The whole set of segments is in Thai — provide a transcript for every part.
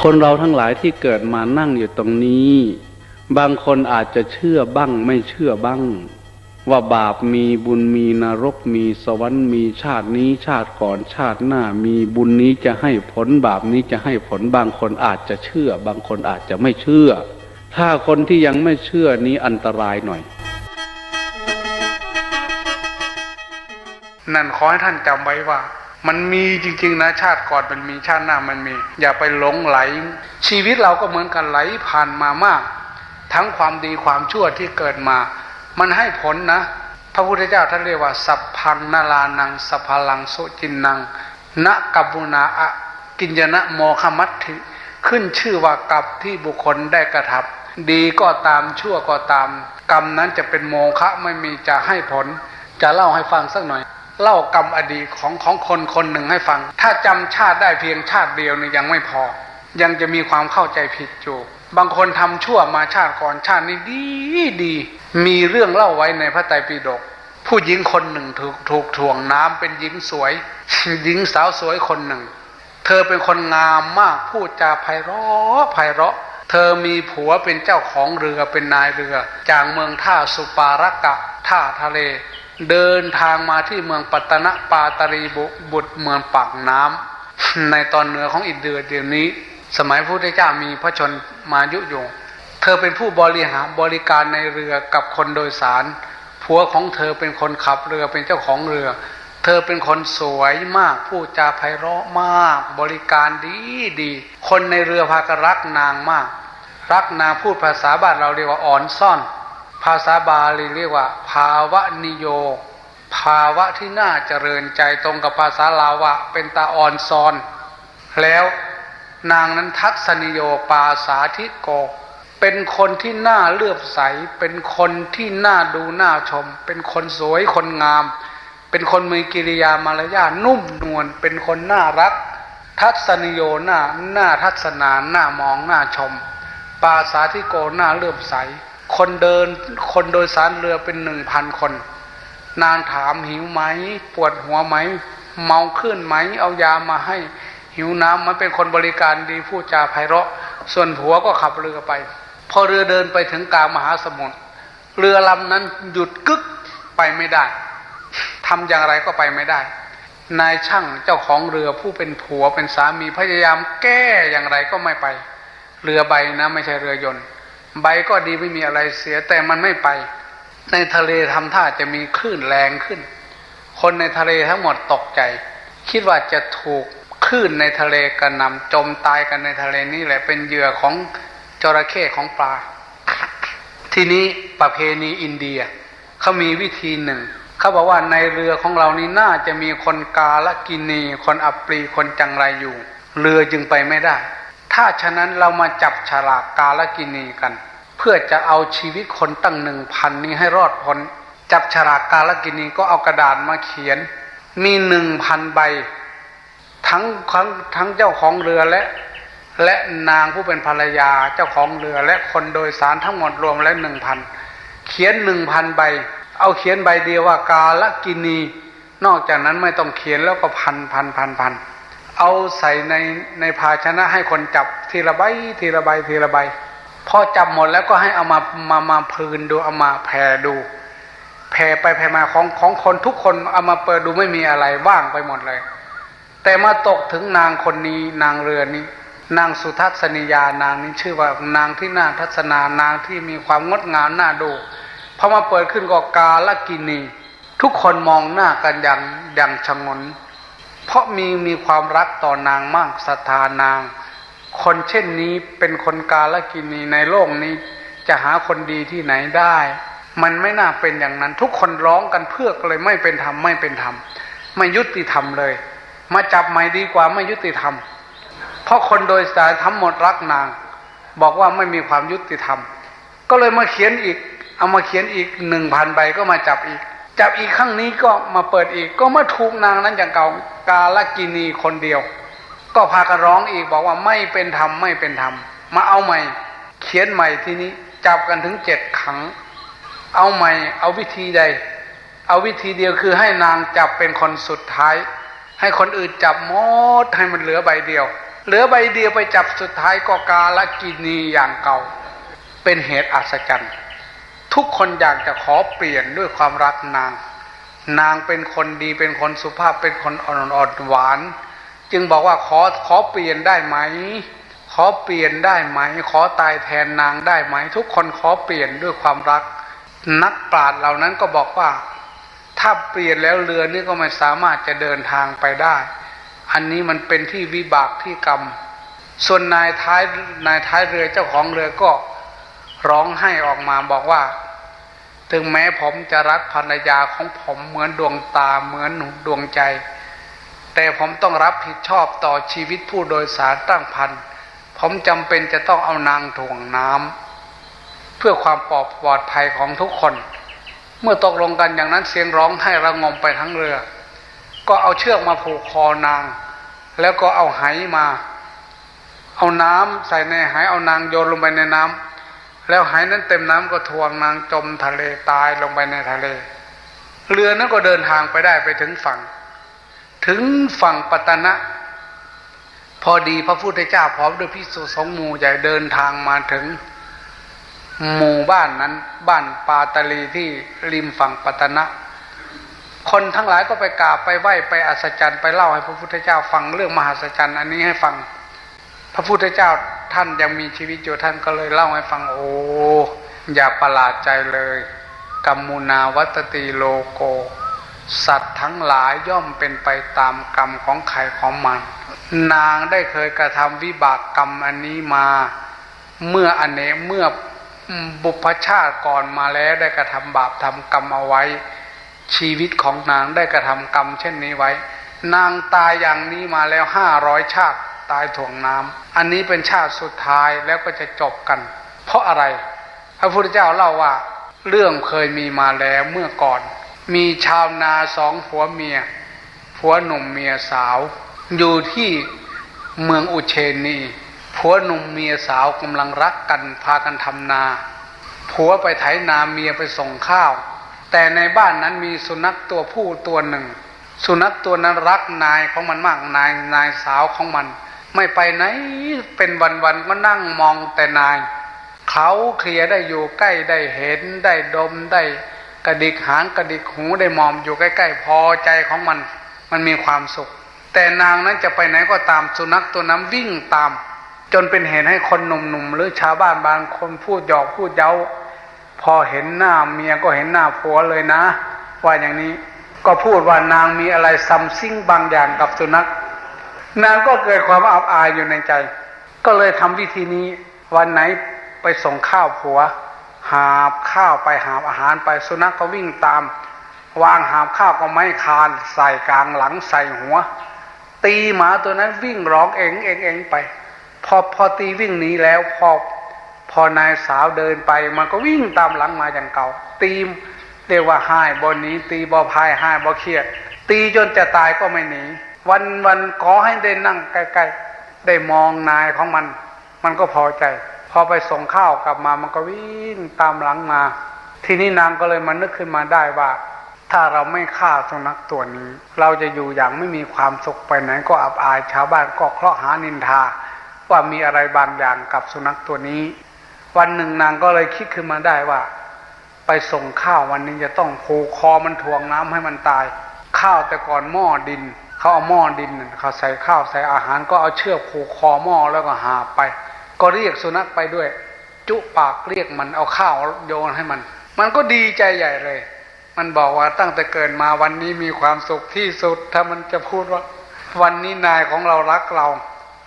คนเราทั้งหลายที่เกิดมานั่งอยู่ตรงนี้ บางคนอาจจะเชื่อบ้างไม่เชื่อบ้าง ว่าบาปมีบุญมีนรกมีสวรรค์มีชาตินี้ชาติก่อนชาติหน้ามีบุญนี้จะให้ผลบาปนี้จะให้ผลบางคนอาจจะเชื่อ บางคนอาจจะไม่เชื่อ ถ้าคนที่ยังไม่เชื่อนี้อันตรายหน่อย นั่นขอให้ท่านจำไว้ว่า มันมีจริงๆนะชาติก่อนมันมีชาติหน้ามันมี อย่าไปหลงไหล ชีวิตเราก็เหมือนกันไหลผ่านมามาก ทั้งความดีความชั่วที่เกิดมา มันให้ผลนะ พระพุทธเจ้าท่านเรียกว่า สัพพังนาลานังสัพพลังโสจินนังณกับุนาอะกินยนะโมคมัตถิขึ้นชื่อว่ากับที่บุคคลได้กระทำดีก็ตามชั่วก็ตาม กรรมนั้นจะเป็นโมฆะไม่มีจะให้ผล จะเล่าให้ฟังสักหน่อย เล่ากรรมอดีตของของคนคนหนึ่งให้ฟัง ถ้าจำชาติได้เพียงชาติเดียวนี่ยังไม่พอ ยังจะมีความเข้าใจผิดอยู่บางคนทำชั่วมาชาติก่อนชาตินี้ดีดี มีเรื่องเล่าไว้ในพระไตรปิฎกผู้หญิงคนหนึ่งถูกถูกถ่วงน้ำเป็นหญิงสวย หญิงสาวสวยคนหนึ่ง เธอเป็นคนงามมากพูดจาไพเราะไพเราะ เธอมีผัวเป็นเจ้าของเรือเป็นนายเรือ จากเมืองท่าสุปารกะท่าทะเล เดินทางมาที่เมืองปัตตนะปาตรีบุตรเมืองปากน้ำในตอนเหนือของอินเดียเดี๋ยวนี้ สมัยพระพุทธเจ้ามีพระชนมายุยง เธอเป็นผู้บริหารบริการในเรือกับคนโดยสารผัวของเธอเป็นคนขับเรือเป็นเจ้าของเรือ เธอเป็นคนสวยมากพูดจาไพเราะมาก บริการดีดี คนในเรือพากันรักนางมาก รักนางพูดภาษาบ้านเราเรียกว่าอ่อนซ่อนาษาบาลีเรียกว่า ภาวะนิโย ภาวะที่น่าเจริญใจตรงกับภาษาลาวะ เป็นตาอ่อนซอน แล้วนางนั้นทัศนิโยปาสาธิโก เป็นคนที่น่าเลือบใส เป็นคนที่น่าดูน่าชม เป็นคนสวยคนงาม เป็นคนมีกิริยามารยานุ่มนวล เป็นคนน่ารัก ทัศนิโยหน้าหน้าทัศนาหน้ามองหน้าชม ปาสาธิโกหน้าเลือมใส คนเดินคนโดยสารเรือเป็นหนึ่งพันคน นางถามหิวไหม ปวดหัวไหม เมาขึ้นไหม เอายามาให้หิวน้ำมันเป็นคนบริการดีพูดจาไพเราะ ส่วนผัวก็ขับเรือไป พอเรือเดินไปถึงกลางมหาสมุทรเรือลำนั้นหยุดกึกไปไม่ได้ทำอย่างไรก็ไปไม่ได้ นายช่างเจ้าของเรือผู้เป็นผัวเป็นสามีพยายามแก้อย่างไรก็ไม่ไป เรือใบนะไม่ใช่เรือยนต์ ใบก็ดีไม่มีอะไรเสียแต่มันไม่ไป ในทะเลทำท่าจะมีคลื่นแรงขึ้น คนในทะเลทั้งหมดตกใจ คิดว่าจะถูกคลื่นในทะเลกระหนำจมตายกันในทะเลนี่แหละเป็นเหยื่อของจระเข้ของปลา ทีนี้ประเพณีอินเดียเขามีวิธีหนึ่งเขาบอกว่าในเรือของเรานี้น่าจะมีคนกาละกินี คนอัปรีคนจังไรอยู่ เรือจึงไปไม่ได้ ถ้าฉะนั้นเรามาจับฉลากกาลกินีกัน เพื่อจะเอาชีวิตคนตั้งหนึ่งพันนี้ให้รอดพ้น จับฉลากกาลกินีก็เอากระดาษมาเขียน มีหนึ่งพันใบ ทั้งทั้งทั้งเจ้าของเรือและ และนางผู้เป็นภรรยาเจ้าของเรือและคนโดยสารทั้งหมดรวมแล้วหนึ่งพันเขียนหนึ่งพันใบ เอาเขียนใบเดียวว่ากาลกินี นอกจากนั้นไม่ต้องเขียนแล้วก็พันพันพันพัน เอาใส่ในในภาชนะให้คนจับทีละใบทีละใบทีละใบพอจับหมดแล้วก็ให้เอามามามาพืนดูเอามาแผ่ดู แผ่ไปแผ่มาของของคนทุกคนเอามาเปิดดูไม่มีอะไรว่างไปหมดเลย แต่มาตกถึงนางคนนี้นางเรือนี้ นางสุทัศนียานางนี้ชื่อว่านางที่น่าทัศนานางที่มีความงดงามน่าดูพอมาเปิดขึ้นก็กาลกินีทุกคนมองหน้ากันอย่างอย่างชงน เพราะมีมีความรักต่อนางมากศรัทธานาง คนเช่นนี้เป็นคนกาลกินีในโลกนี้ จะหาคนดีที่ไหนได้ มันไม่น่าเป็นอย่างนั้น ทุกคนร้องกันเพื่อเลยไม่เป็นธรรมไม่เป็นธรรมไม่ยุติธรรมเลย มาจับใหม่ดีกว่าไม่ยุติธรรม เพราะคนโดยสารทั้งหมดรักนาง บอกว่าไม่มีความยุติธรรม ก็เลยมาเขียนอีก เอามาเขียนอีกหนึ่งพันใบก็มาจับอีก จับอีกครั้งนี้ก็มาเปิดอีก ก็มาถูกนางนั้นอย่างเก่ากาลกินีคนเดียว ก็พากันร้องอีกบอกว่าไม่เป็นธรรมไม่เป็นธรรมมาเอาใหม่ เขียนใหม่ทีนี้ จับกันถึงเจ็ดครั้งเอาใหม่ เอาวิธีใด เอาวิธีเดียวคือให้นางจับเป็นคนสุดท้าย ให้คนอื่นจับหมดให้มันเหลือใบเดียว เหลือใบเดียวไปจับสุดท้ายก็กาลกินีอย่างเก่า เป็นเหตุอัศจรรย์ ทุกคนอยากจะขอเปลี่ยนด้วยความรักนาง นางเป็นคนดีเป็นคนสุภาพเป็นคนอ่อนอ่อนหวาน จึงบอกว่าขอขอเปลี่ยนได้ไหม ขอเปลี่ยนได้ไหม ขอตายแทนนางได้ไหม ทุกคนขอเปลี่ยนด้วยความรัก นักปราชญ์เหล่านั้นก็บอกว่า ถ้าเปลี่ยนแล้วเรือนี่ก็ไม่สามารถจะเดินทางไปได้ อันนี้มันเป็นที่วิบากที่กรรม ส่วนนายท้ายนายท้ายเรือเจ้าของเรือก็ ร้องไห้ออกมาบอกว่า ถึงแม้ผมจะรักภรรยาของผมเหมือนดวงตาเหมือนดวงใจ แต่ผมต้องรับผิดชอบต่อชีวิตผู้โดยสารตั้งพันผมจำเป็นจะต้องเอานางถ่วงน้ำเพื่อความปลอดปลอดภัยของทุกคน เมื่อตกลงกันอย่างนั้นเสียงร้องไห้ระงมไปทั้งเรือ ก็เอาเชือกมาผูกคอนาง แล้วก็เอาไหมา เอาน้ำใส่ในไหเอานางโยนลงไปในน้ำ แล้วไหนั้นเต็มน้ำก็ทวงนางจมทะเลตายลงไปในทะเล เรือนั้นก็เดินทางไปได้ไปถึงฝั่ง ถึงฝั่งปัตตนะ พอดีพระพุทธเจ้าพร้อมด้วยพิสุสงหมู่ใหญ่เดินทางมาถึงหมู่บ้านนั้น บ้านปาตาลีที่ริมฝั่งปัตตนะ คนทั้งหลายก็ไปกราบไปไหว้ไปอัศจรรย์ไปเล่าให้พระพุทธเจ้าฟังเรื่องมหัศจรรย์ อันนี้ให้ฟัง พระพุทธเจ้า ท่านยังมีชีวิตอยู่ท่านก็เลยเล่าให้ฟังโอ้อย่าประหลาดใจเลยกัมมุนาวัตติโลโก สัตว์ทั้งหลายย่อมเป็นไปตามกรรมของใครของมัน นางได้เคยกระทำวิบากกรรมอันนี้มา เมื่ออเนกเมื่อบุพชาติก่อนมาแล้วได้กระทำบาปทำกรรมเอาไว้ ชีวิตของนางได้กระทำกรรมเช่นนี้ไว้ นางตายอย่างนี้มาแล้วห้าร้อยชาติ ตายถ่วงน้ำอันนี้เป็นชาติสุดท้ายแล้วก็จะจบกัน เพราะอะไร พระพุทธเจ้าเล่าว่า เรื่องเคยมีมาแล้วเมื่อก่อน มีชาวนาสองผัวเมียผัวหนุ่มเมียสาว อยู่ที่เมืองอุเชนีผัวหนุ่มเมียสาวกำลังรักกันพากันทำนาผัวไปไถนาเมียไปส่งข้าว แต่ในบ้านนั้นมีสุนัขตัวผู้ตัวหนึ่ง สุนัขตัวนั้นรักนายของมันมากนายนายสาวของมัน ไม่ไปไหนเป็นวันๆก็นั่งมองแต่นาย เขาเคลียร์ได้อยู่ใกล้ได้เห็นได้ดมได้กระดิกหางกระดิกหูได้มองอยู่ใกล้ๆพอใจของมัน มันมีความสุข แต่นางนั้นจะไปไหนก็ตามสุนัขตัวนั้นวิ่งตาม จนเป็นเหตุให้คนหนุ่มๆหรือชาวบ้านบางคนพูดหยอกพูดเย้า พอเห็นหน้าเมียก็เห็นหน้าผัวเลยนะ ว่าอย่างนี้ก็พูดว่านางมีอะไรซัมซิ่งบางอย่างกับสุนัข นางก็เกิดความอับอายอยู่ในใจ ก็เลยทำวิธีนี้ วันไหนไปส่งข้าวผัว หาบข้าวไปหาบอาหารไปสุนัขก็วิ่งตาม วางหาบข้าวก็ไม่คาน ใส่กลางหลังใส่หัว ตีหมาตัวนั้นวิ่งร้องเองเองเองไป พอพอตีวิ่งหนีแล้วพอพอนายสาวเดินไป มันก็วิ่งตามหลังมาอย่างเก่า ตีมเรียกว่าหายบนนี้ ตีบอพายหายบอเครียด ตีจนจะตายก็ไม่หนี วันวันขอให้ได้นั่งใกล้ๆได้มองนายของมัน มันก็พอใจ พอไปส่งข้าวกลับมามันก็วิ่งตามหลังมา ทีนี้นางก็เลยมานึกขึ้นมาได้ว่า ถ้าเราไม่ฆ่าสุนัขตัวนี้ เราจะอยู่อย่างไม่มีความสุขไปไหนก็อับอายชาวบ้านก็เคราะหานินทา ว่ามีอะไรบางอย่างกับสุนัขตัวนี้ วันหนึ่งนางก็เลยคิดขึ้นมาได้ว่า ไปส่งข้าววันนี้จะต้องผูกคอมันถ่วงน้ำให้มันตาย ข้าวแต่ก่อนหม้อดิน เขาเอาหม้อดินเขาใส่ข้าวใส่อาหารก็เอาเชือกผูกคอหม้อแล้วก็หาไป ก็เรียกสุนัขไปด้วย จุปากเรียกมันเอาข้าวโยนให้มัน มันก็ดีใจใหญ่เลย มันบอกว่าตั้งแต่เกิดมาวันนี้มีความสุขที่สุด ถ้ามันจะพูดว่า วันนี้นายของเรารักเรา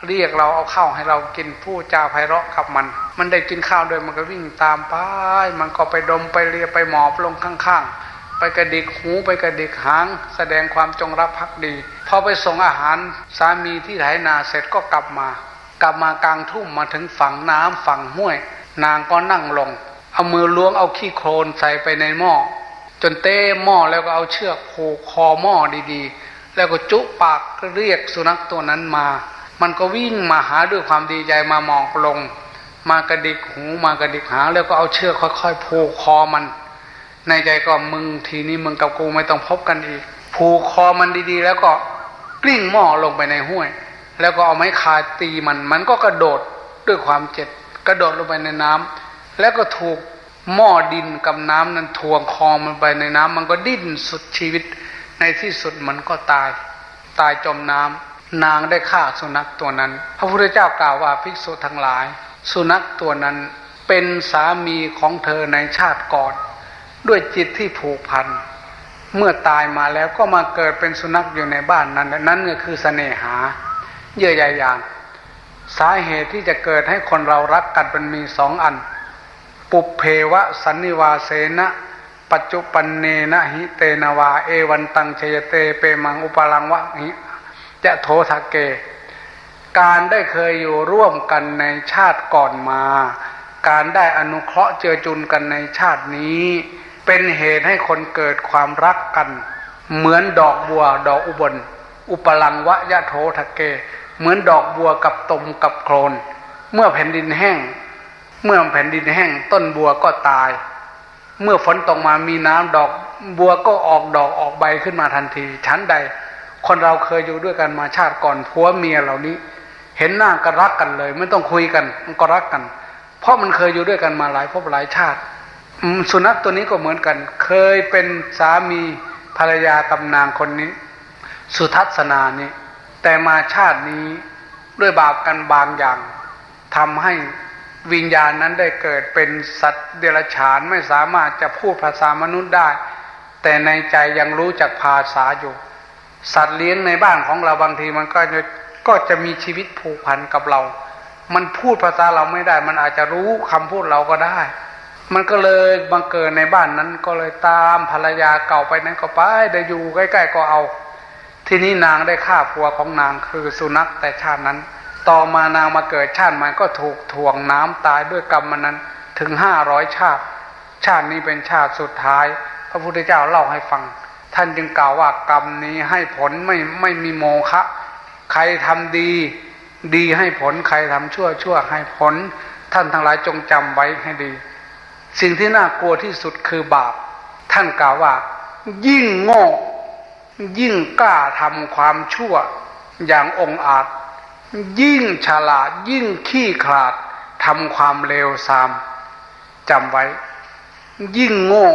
เรียกเราเอาข้าวให้เรากินผู้จาไพเราะกับมัน มันได้กินข้าวด้วยมันก็วิ่งตามไป มันก็ไปดมไปเลียไปหมอบลงข้างๆไปกระดิกหูไปกระดิกหาง แสดงความจงรักภักดี พอไปส่งอาหารสามีที่ไถนาเสร็จก็กลับมา กลับมากลางทุ่งมาถึงฝั่งน้ำฝั่งห้วย นางก็นั่งลง เอามือล้วงเอาขี้โคลนใส่ไปในหม้อจนเต้หม้อแล้วก็เอาเชือกผูกคอหม้อดีๆ แล้วก็จุปากเรียกสุนัขตัวนั้นมา มันก็วิ่งมาหาด้วยความดีใจมามองลง มากระดิกหูมากระดิกหางแล้วก็เอาเชือกค่อยๆผูกคอมัน ในใจก็มึงทีนี้มึงกับกูไม่ต้องพบกันอีก ผูกคอมันดีๆ แล้วก็ กลิ้งหม้อลงไปในห้วย แล้วก็เอาไม้คายตีมัน มันก็กระโดดด้วยความเจ็บกระโดดลงไปในน้ำแล้วก็ถูกหม้อดินกับน้ำนั้นทวงคอมันไปในน้ำมันก็ดิ้นสุดชีวิต ในที่สุดมันก็ตาย ตายจมน้ำนางได้ฆ่าสุนัขตัวนั้น พระพุทธเจ้ากล่าวว่าภิกษุทั้งหลาย สุนัขตัวนั้นเป็นสามีของเธอในชาติก่อน ด้วยจิตที่ผูกพัน เมื่อตายมาแล้วก็มาเกิดเป็นสุนัขอยู่ในบ้านนั้น นั่นก็คือเสน่หา เยื่อใยอย่าง สาเหตุที่จะเกิดให้คนเรารักกันมันมีสองอัน ปุเพวะสันนิวาเสนะปัจจุปันเนนะหิเตนวา เอวันตังเชยเตเปมังอุปลังวะหิจะโททะเก การได้เคยอยู่ร่วมกันในชาติก่อนมา การได้อนุเคราะห์เจือจุนกันในชาตินี้ เป็นเหตุให้คนเกิดความรักกัน เหมือนดอกบัวดอกอุบล อุปลังวะยะโททะเก เหมือนดอกบัวกับตมกับโคลน เมื่อแผ่นดินแห้ง เมื่อแผ่นดินแห้ง ต้นบัวก็ตาย เมื่อฝนตกมามีน้ำดอกบัวก็ออกดอกออกใบขึ้นมาทันทีชั้นใด คนเราเคยอยู่ด้วยกันมาชาติก่อนผัวเมียเหล่านี้ เห็นหน้าก็รักกันเลย ไม่ต้องคุยกันมันก็รักกัน เพราะมันเคยอยู่ด้วยกันมาหลายภพหลายชาติ สุนัขตัวนี้ก็เหมือนกัน เคยเป็นสามีภรรยากับนางคนนี้ สุทัศนานี้ แต่มาชาตินี้ด้วยบาปกันบางอย่างทำให้วิญญาณนั้นได้เกิดเป็นสัตว์เดรัจฉานไม่สามารถจะพูดภาษามนุษย์ได้ แต่ในใจยังรู้จักภาษาอยู่ สัตว์เลี้ยงในบ้านของเราบางทีมันก็จะก็จะมีชีวิตผูกพันกับเรา มันพูดภาษาเราไม่ได้ มันอาจจะรู้คำพูดเราก็ได้ มันก็เลยบังเกิดในบ้านนั้นก็เลยตามภรรยาเก่าไปนั้นก็ไปได้อยู่ใกล้ๆก็เอา ที่นี้นางได้ฆ่าผัวของนางคือสุนัขแต่ชาตินั้น ต่อมานางมาเกิดชาติใหม่ก็ถูกถ่วงน้ำตายด้วยกรรมมันนั้นถึงห้าร้อยชาติ ชาตินี้เป็นชาติสุดท้าย พระพุทธเจ้าเล่าให้ฟัง ท่านจึงกล่าวว่ากรรมนี้ให้ผลไม่ไม่มีโมฆะใครทำดี ดีให้ผลใครทำชั่วชั่วให้ผล ท่านทั้งหลายจงจำไว้ให้ดี สิ่งที่น่ากลัวที่สุดคือบาป ท่านกล่าวว่า ยิ่งโง่ ยิ่งกล้าทำความชั่วอย่างองอาจ ยิ่งฉลาด ยิ่งขี้ขลาดทำความเลวทรามจำไว้ ยิ่งโง่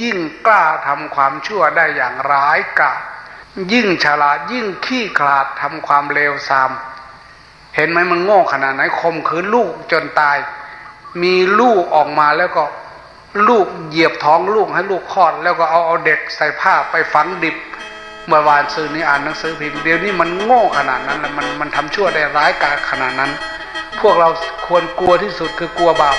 ยิ่งกล้าทำความชั่วได้อย่างร้ายกาจยิ่งฉลาด ยิ่งขี้ขลาดทำความเลวทราม เห็นไหมมันโง่ขนาดไหนคมคืนลูกจนตาย มีลูกออกมาแล้วก็ลูกเหยียบท้องลูกให้ลูกคลอด แล้วก็เอาเอาเด็กใส่ผ้าไปฝังดิบ เมื่อวานซื้อนี้อ่านหนังสือพิมพ์เดี๋ยวนี้มันโง่ขนาดนั้นแล้วมันมันทำชั่วได้ร้ายกาจขนาดนั้น พวกเราควรกลัวที่สุดคือกลัวบาป